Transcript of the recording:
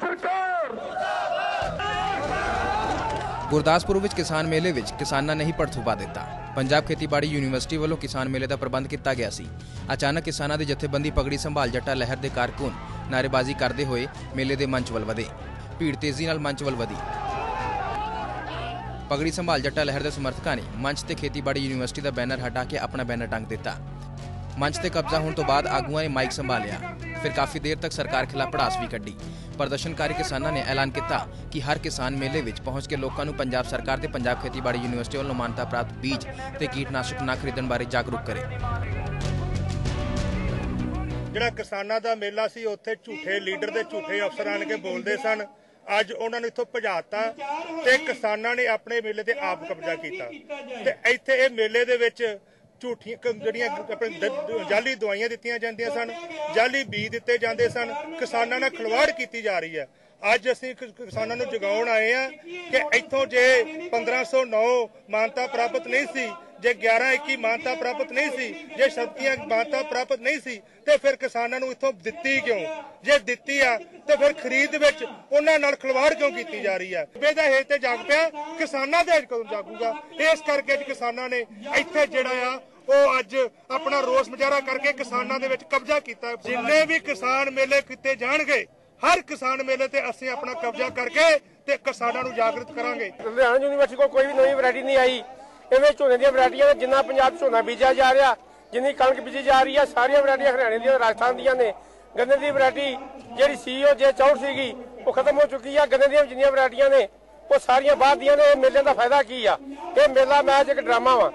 ਸਰਕਾਰ। ਗੁਰਦਾਸਪੁਰ ਵਿੱਚ ਕਿਸਾਨ ਮੇਲੇ ਵਿੱਚ ਕਿਸਾਨਾਂ ਨੇ ਹੀ ਪੜਥੂ ਦਿੱਤਾ। ਪੰਜਾਬ ਖੇਤੀਬਾੜੀ ਯੂਨੀਵਰਸਿਟੀ ਵੱਲੋਂ ਕਿਸਾਨ ਮੇਲੇ ਦਾ ਪ੍ਰਬੰਧ ਕੀਤਾ ਗਿਆ ਸੀ। ਅਚਾਨਕ ਕਿਸਾਨਾਂ ਦੀ ਜਥੇਬੰਦੀ ਪਗੜੀ ਸੰਭਾਲ ਜੱਟਾ ਲਹਿਰ ਦੇ ਕਾਰਕੁਨ ਨਾਅਰੇਬਾਜ਼ੀ ਕਰਦੇ ਹੋਏ ਮੇਲੇ ਦੇ ਮੰਚ ਵੱਲ ਵਧੇ। ਭੀੜ ਤੇਜ਼ੀ ਨਾਲ ਮੰਚ ਵੱਲ ਵਧੀ। ਪਗੜੀ ਸੰਭਾਲ ਜੱਟਾ ਲਹਿਰ ਦੇ ਸਮਰਥਕਾਂ ਨੇ ਮੰਚ ਤੇ ਖੇਤੀਬਾੜੀ ਯੂਨੀਵਰਸਿਟੀ ਦਾ ਬੈਨਰ ਹਟਾ ਕੇ ਆਪਣਾ ਬੈਨਰ ਟੰਗ ਦਿੱਤਾ। ਮੰਚ ਤੇ ਕਬਜ਼ਾ ਹੋਣ ਤੋਂ ਬਾਅਦ ਆਗੂਆਂ ਨੇ ਮਾਈਕ ਸੰਭਾਲਿਆ। ਫਿਰ ਕਾਫੀ ਦੇਰ ਤੱਕ ਸਰਕਾਰ ਖਿਲਾਫ ਪੜਾਸ ਵੀ ਕੱਢੀ। ਪ੍ਰਦਰਸ਼ਨਕਾਰੀ ਕਿਸਾਨਾਂ ਨੇ ਐਲਾਨ ਕੀਤਾ ਕਿ ਹਰ ਕਿਸਾਨ ਮੇਲੇ ਵਿੱਚ ਪਹੁੰਚ ਕੇ ਲੋਕਾਂ ਨੂੰ ਪੰਜਾਬ ਸਰਕਾਰ ਤੇ ਪੰਜਾਬ ਖੇਤੀਬਾੜੀ ਯੂਨੀਵਰਸਿਟੀ ਵੱਲੋਂ ਮਾਨਤਾ ਪ੍ਰਾਪਤ ਬੀਜ ਤੇ ਕੀਟਨਾਸ਼ਕ ਨਾ ਖਰੀਦਣ ਬਾਰੇ ਜਾਗਰੂਕ ਕਰੇ। ਜਿਹੜਾ ਕਿਸਾਨਾਂ ਦਾ ਮੇਲਾ ਸੀ, ਉੱਥੇ ਝੂਠੇ ਲੀਡਰ ਦੇ ਝੂਠੇ ਅਫਸਰ ਆਣ ਕੇ ਬੋਲਦੇ ਸਨ। ਅੱਜ ਉਹਨਾਂ ਨੂੰ ਇੱਥੋਂ ਭਜਾਤਾ ਤੇ ਕਿਸਾਨਾਂ ਨੇ ਆਪਣੇ ਮੇਲੇ ਤੇ ਆਪ ਕਬਜ਼ਾ ਕੀਤਾ। ਤੇ ਇੱਥੇ ਇਹ ਮੇਲੇ ਦੇ ਵਿੱਚ ਝੂਠੀਆਂ ਕ- ਜਿਹੜੀਆਂ ਆਪਣੇ ਦ- ਜਾਲੀ ਦਵਾਈਆਂ ਦਿੱਤੀਆਂ ਜਾਂਦੀਆਂ ਸਨ, ਜਾਲੀ ਬੀਜ ਦਿੱਤੇ ਜਾਂਦੇ ਸਨ, ਕਿਸਾਨਾਂ ਨਾਲ ਖਿਲਵਾੜ ਕੀਤੀ ਜਾ ਰਹੀ ਹੈ। ਅੱਜ ਅਸੀਂ ਕਿ- ਕਿਸਾਨਾਂ ਨੂੰ ਜਗਾਉਣ ਆਏ ਆ ਕਿ ਇੱਥੋਂ ਜੇ 1509 ਮਾਨਤਾ ਪ੍ਰਾਪਤ ਨਹੀਂ ਸੀ, ਜੇ 11 21 ਮਾਨਤਾ ਪ੍ਰਾਪਤ ਨਹੀਂ ਸੀ, ਜੇ ਸ਼ਬਦੀਆਂ ਮਾਨਤਾ ਪ੍ਰਾਪਤ ਨਹੀਂ ਸੀ, ਤੇ ਫਿਰ ਕਿਸਾਨਾਂ ਨੂੰ ਇੱਥੋਂ ਦਿੱਤੀ ਕਿਉਂ? ਜੇ ਦਿੱਤੀ ਆ, ਤੇ ਫਿਰ ਖਰੀਦ ਵਿੱਚ ਉਹਨਾਂ ਨਾਲ ਖਿਲਵਾੜ ਕਿਉਂ ਕੀਤੀ ਜਾ ਰਹੀ ਹੈ? ਬੇਦਾ ਹੇਤ ਤੇ ਜਾਗ ਪਿਆ, ਕਿਸਾਨਾਂ ਦੇ ਅੱਜ ਕਦੋਂ ਜਾਗੂਗਾ? ਇਸ ਕਰਕੇ ਅੱਜ ਕਿਸਾਨਾਂ ਨੇ ਇੱਥੇ ਜਿਹੜਾ ਆ ਉਹ ਅੱਜ ਆਪਣਾ ਰੋਸ ਮੁਜ਼ਾਹਰਾ ਕਰਕੇ ਕਿਸਾਨਾਂ ਦੇ ਵਿੱਚ ਕਬਜ਼ਾ ਕੀਤਾ ਜਿੰਨੇ ਵੀ ਕਿਸਾਨ ਮੇਲੇ ਕੀਤੇ ਜਾਣਗੇ, ਹਰ ਕਿਸਾਨ ਮੇਲੇ ਤੇ ਅਸੀਂ ਆਪਣਾ ਕਬਜ਼ਾ ਕਰਕੇ ਤੇ ਕਿਸਾਨਾਂ ਨੂੰ ਜਾਗਰੂਕ ਕਰਾਂਗੇ। ਲੁਧਿਆਣਾ ਯੂਨੀਵਰਸਿਟੀ ਕੋਲ ਕੋਈ ਵੀ ਨਵੀਂ ਵੈਰਾਈਟੀ ਨਹੀਂ ਆਈ। ਇਵੇਂ ਝੋਨੇ ਦੀਆਂ ਵੈਰਾਈਟੀਆਂ ਜਿੰਨਾ ਪੰਜਾਬ ਝੋਨਾ ਬੀਜਿਆ ਜਾ ਰਿਹਾ, ਜਿੰਨੀ ਕਣਕ ਬੀਜੀ ਜਾ ਰਹੀ ਹੈ ਸਾਰੀਆਂ ਵੈਰਾਈਟੀਆਂ ਹਰਿਆਣੇ ਦੀਆਂ, ਰਾਜਸਥਾਨ ਦੀਆਂ ਨੇ। ਗੰਨੇ ਦੀ ਵੈਰਾਈਟੀ ਜਿਹੜੀ ਸੀਓ ਜੇ 64 ਸੀਗੀ, ਉਹ ਖਤਮ ਹੋ ਚੁੱਕੀ ਆ। ਗੰਨੇ ਦੀਆਂ ਜਿੰਨੀਆਂ ਵੈਰਾਈਟੀਆਂ ਨੇ, ਉਹ ਸਾਰੀਆਂ ਬਾਅਦ ਦੀਆਂ ਨੇ। ਇਹ ਮੇਲੇ ਦਾ ਫਾਇਦਾ ਕੀ ਆ? ਇਹ ਮੇਲਾ ਮੈਚ ਇੱਕ ਡਰਾਮਾ ਵਾ।